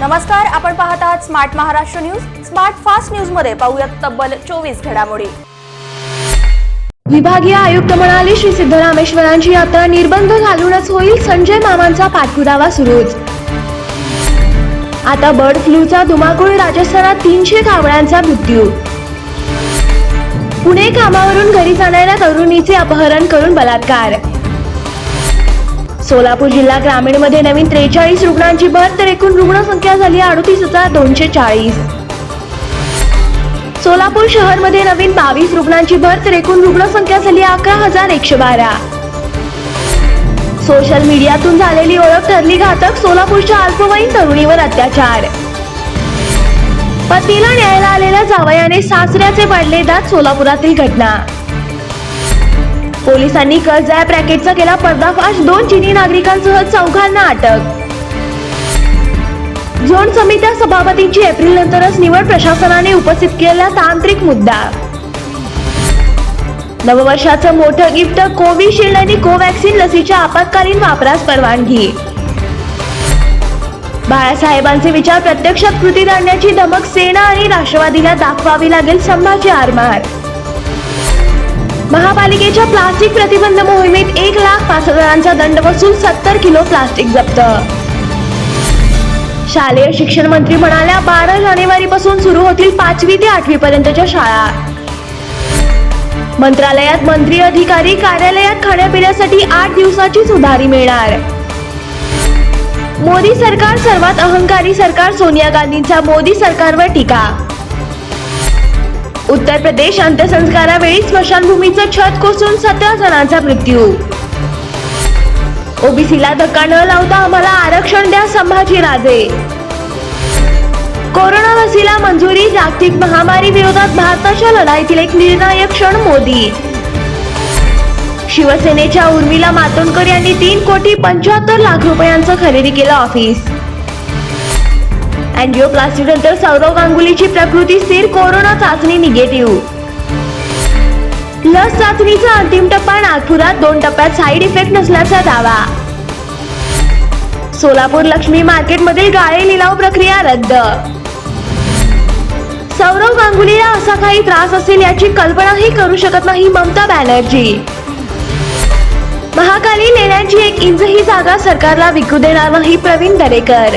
नमस्कार आपण पाहत आहात smart Maharashtra news smart fast न्यूजमध्ये पाहूयात तब्बल चोवीस घडामोडी. विभागीय आयुक्त म्हणाले श्री सिद्धरामेश्वरांची यात्रा निर्बंध घालूनच होईल संजय मामांचा पाठपुरावा सुरूच. आता बर्ड फ्लूचा धुमाकूळ राजस्थानात तीनशे कावळ्यांचा मृत्यू. पुणे कामावरून घरी जाणाऱ्या तरुणीचे अपहरण करून बलात्कार. सोलापूर जिल्हा ग्रामीणमध्ये नवीन त्रेचाळीस रुग्णांची भर तर एकूण रुग्णसंख्या झाली अडतीस हजार दोनशे चाळीस. सोलापूर शहरमध्ये नवीन बावीस रुग्णांची भर तर एकूण रुग्णसंख्या झाली अकरा हजार एकशे बारा. सोशल मीडियातून झालेली ओळख ठरली घातक सोलापूरच्या अल्पवयीन तरुणीवर अत्याचार. पतीला न्यायला आलेल्या जावयाने सासऱ्याचे पडले दात सोलापुरातील घटना. पोलिसांनी कर्ज ब्रॅकेटचा केला पर्दाफाश. दोन चिनी नागरिकांसह चौघांना अटक. झोन समित्या सभापतींची एप्रिल नंतरच निवड प्रशासनाने उपस्थित केलेला तांत्रिक मुद्दा. नववर्षाचं मोठं गिफ्ट कोविशिल्ड आणि कोवॅक्सिन लसीच्या आपत्कालीन वापरास परवानगी. बाळासाहेबांचे विचार प्रत्यक्षात कृतीत आणण्याची धमक सेना आणि राष्ट्रवादीला दाखवावी लागेल संभाजी आरमार. महापालिकेच्या प्लास्टिक प्रतिबंध मोहिमेत एक लाख पाच हजारांचा दंड वसूल सत्तर किलो प्लास्टिक जप्त. शालेय शिक्षण मंत्री म्हणाल्या बारा जानेवारी पासून सुरू होतील पाचवी ते आठवी पर्यंतच्या शाळा. मंत्रालयात मंत्री अधिकारी कार्यालयात खाण्यापिण्यासाठी आठ दिवसाची सुधारी मिळणार. मोदी सरकार सर्वात अहंकारी सरकार सोनिया गांधींचा मोदी सरकारवर टीका. उत्तर प्रदेश अंत्यसंस्कारावेळी स्मशानभूमीचं छत कोसळून सतरा जणांचा मृत्यू. ओबीसीला धक्का न लावता आम्हाला आरक्षण द्या संभाजी राजे. कोरोना लसीला मंजुरी जागतिक महामारी विरोधात भारताच्या लढाईतील एक निर्णायक क्षण मोदी. शिवसेनेच्या उर्मिला मातोंडकर यांनी तीन कोटी पंच्याहत्तर लाख रुपयांचं खरेदी केलं ऑफिस. अँजिओप्लास्टी नंतर सौरव गांगुलीची प्रकृती स्थिर कोरोना चाचणी निगेटिव्ह. लस चाचणीचा अंतिम टप्पा नागपुरात दोन टप्प्यात साईड इफेक्ट नसल्याचा दावा. सोलापूर लक्ष्मी मार्केटमधील गाळे लिलाव प्रक्रिया रद्द. सौरव गांगुलीला असा काही त्रास असेल याची कल्पनाही करू शकत नाही ममता बॅनर्जी. महाकाली लेण्यांची एक इंचही जागा सरकारला विकू देणार नाही प्रवीण दरेकर.